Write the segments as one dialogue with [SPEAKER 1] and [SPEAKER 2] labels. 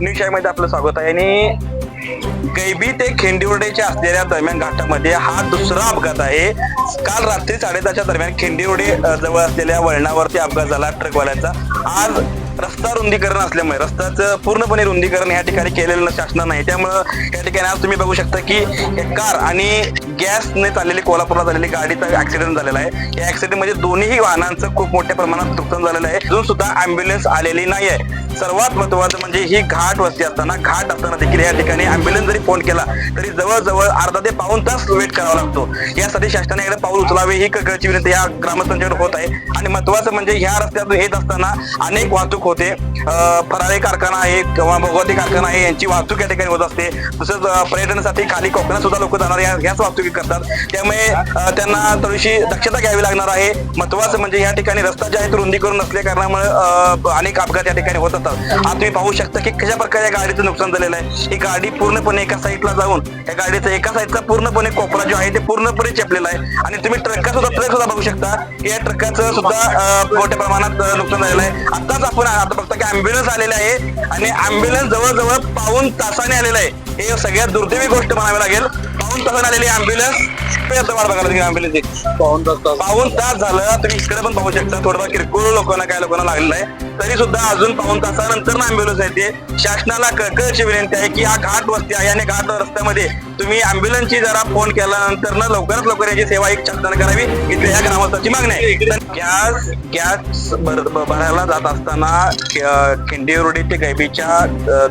[SPEAKER 1] News आपलं स्वागत आहे. आणि गैबी ते खेंडिवडेच्या असलेल्या दरम्यान घाटामध्ये हा दुसरा अपघात आहे. काल रात्री साडेदहाच्या दरम्यान खेंडिवडे जवळ असलेल्या वळणावरती अपघात झाला. ट्रकवाल्यांचा. आज रस्ता रुंदीकरण असल्यामुळे रस्त्याचं पूर्णपणे रुंदीकरण या ठिकाणी केलेलं शासनानं नाही त्यामुळं या ठिकाणी आज तुम्ही बघू शकता की एक कार आणि गॅसने चाललेली कोल्हापूरला झालेली गाडीचा ऍक्सिडेंट झालेला आहे. या ऍक्सिडेंटमध्ये दोन्ही वाहनांचं खूप मोठ्या प्रमाणात नुकसान झालेलं आहे. अजून सुद्धा अँब्युलन्स आलेली नाही आहे. सर्वात महत्वाचं म्हणजे ही घाट वस्ती असताना घाट असताना देखील या ठिकाणी अँब्युलन्स जरी फोन केला तरी जवळजवळ अर्धा ते पाऊन तास वेट करावा लागतो. यासाठी शासनाने एकदा पाऊल उचलावे ही कळची विनंती या ग्रामस्थांच्याकडे होत आहे. आणि महत्वाचं म्हणजे ह्या रस्त्यातून येत असताना अनेक वाहतूक होते. फराळे कारखाना आहे किंवा भगवती कारखाना आहे यांची वाहतूक या ठिकाणी होत असते. तसंच पर्यटनासाठी खाली कोकणात सुद्धा लोक जाणार याच ह्याच वाहतुकी करतात. त्यामुळे त्यांना थोडीशी दक्षता घ्यावी लागणार आहे. महत्वाचं म्हणजे या ठिकाणी रस्ता जे आहे तो करून नसल्या कारणामुळे अनेक अपघात या ठिकाणी होत असतात. आता तुम्ही पाहू शकता की कशा प्रकारे या गाडीचं नुकसान झालेलं आहे. ही गाडी पूर्णपणे एका साईडला जाऊन या गाडीचा एका साईडचा पूर्णपणे कोपरा जो आहे ते पूर्णपणे चेपलेला आहे. आणि तुम्ही ट्रकचा सुद्धा ट्रक सुद्धा बघू शकता की या ट्रकाचं सुद्धा मोठ्या प्रमाणात नुकसान झालेलं आहे. आताच आपण आता फक्त की अँब्युलन्स आलेले आहे. आणि अँब्युलन्स जवळजवळ पाऊन तासाने आलेलं आहे. हे सगळ्यात दुर्दैवी गोष्ट म्हणावी लागेल. पाऊन तासाने आलेली अँब्युलन्स बघायला अँब्युलन्स पाऊन तास झालं तुम्ही इकडे पण पाहू शकता थोडंफार किरकोळ लोकांना काय लोकांना लागलेलं आहे. तरी सुद्धा अजून पाऊन तासानंतर ना अँब्युलन्स येते. शासनाला कळकळची विनंती आहे की हा घाट वस्ती आहे आणि घाट रस्त्यामध्ये तुम्ही अँब्युलन्सची जरा फोन केल्यानंतर ना लवकरात लवकर याची सेवा एक शासनाने करावी. इथे या ग्रामस्थाची मागणी आहे. गॅस गॅस भर- भरायला जात असताना खिंडीरोडी ते गैबीच्या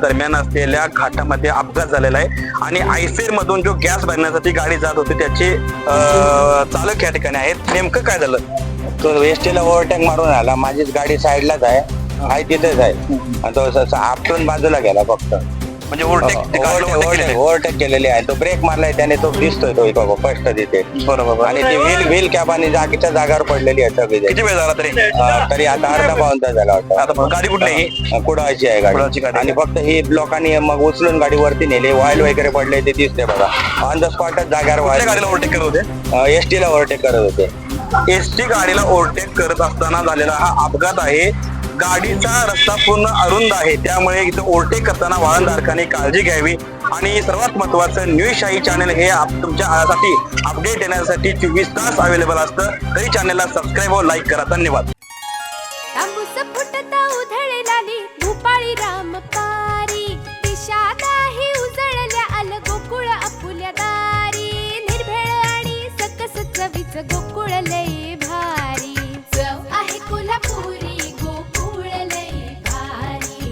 [SPEAKER 1] दरम्यान असलेल्या घाटामध्ये अपघात झालेला आहे. आणि आयसेर मधून जो गॅस भरण्यासाठी गाडी जात होती त्याची चालक या ठिकाणी आहेत. नेमकं काय झालं?
[SPEAKER 2] तो एसटीला ओव्हरटेक मारून आला. माझीच गाडी साईडलाच आहे. आहे तिथेच आहे. आणि तो असं आपटून बाजूला गेला फक्त.
[SPEAKER 1] म्हणजे ओव्हरटेक ते गाडीला overtake केलेलं आहे.
[SPEAKER 2] ओव्हरटेक केलेली आहे. तो ब्रेक मारलाय त्याने तो दिसतोय तो इथं स्पष्ट तिथे.
[SPEAKER 1] बरोबर
[SPEAKER 2] आणि ती व्हील व्हील कॅप आणि जागेच्या जागावर पडलेली आहे सगळी
[SPEAKER 1] किती वेळ झाला तरी?
[SPEAKER 2] अं, तरी आता अर्धा पाऊन तास झाला वाटतं.
[SPEAKER 1] आता गाडी कुठली आहे ही?
[SPEAKER 2] कुडाळची आहे
[SPEAKER 1] कुडाळची गाडी.
[SPEAKER 2] गाडी आणि फक्त ही लोकांनी मग उचलून गाडी वरती नेली. ऑइल वगैरे पडले ते दिसते बघा. ऑन द स्पॉटच जाग्यावर
[SPEAKER 1] कुठल्या गाडीला ओव्हरटेक करत होते?
[SPEAKER 2] एस ला ओव्हरटेक करत होते.
[SPEAKER 1] एस टी गाडीला ओव्हरटेक करत असताना झालेला हा अपघात आहे. गाडीचा रस्ता पूर्ण अरुंद आहे. त्यामुळे इथं ओव्हरटेक करताना वाहनधारकांनी काळजी घ्यावी. आणि सर्वात महत्वाचं न्यूज शाही चॅनल हे आप- तुमच्यासाठी अपडेट येण्यासाठी चोवीस तास अवेलेबल असतं. तरी चॅनलला सबस्क्राईब व लाईक करा. धन्यवाद.
[SPEAKER 3] गोकुळ आपुल्या दारी. निर्भेळ आणि सकस चवीच गोकुळ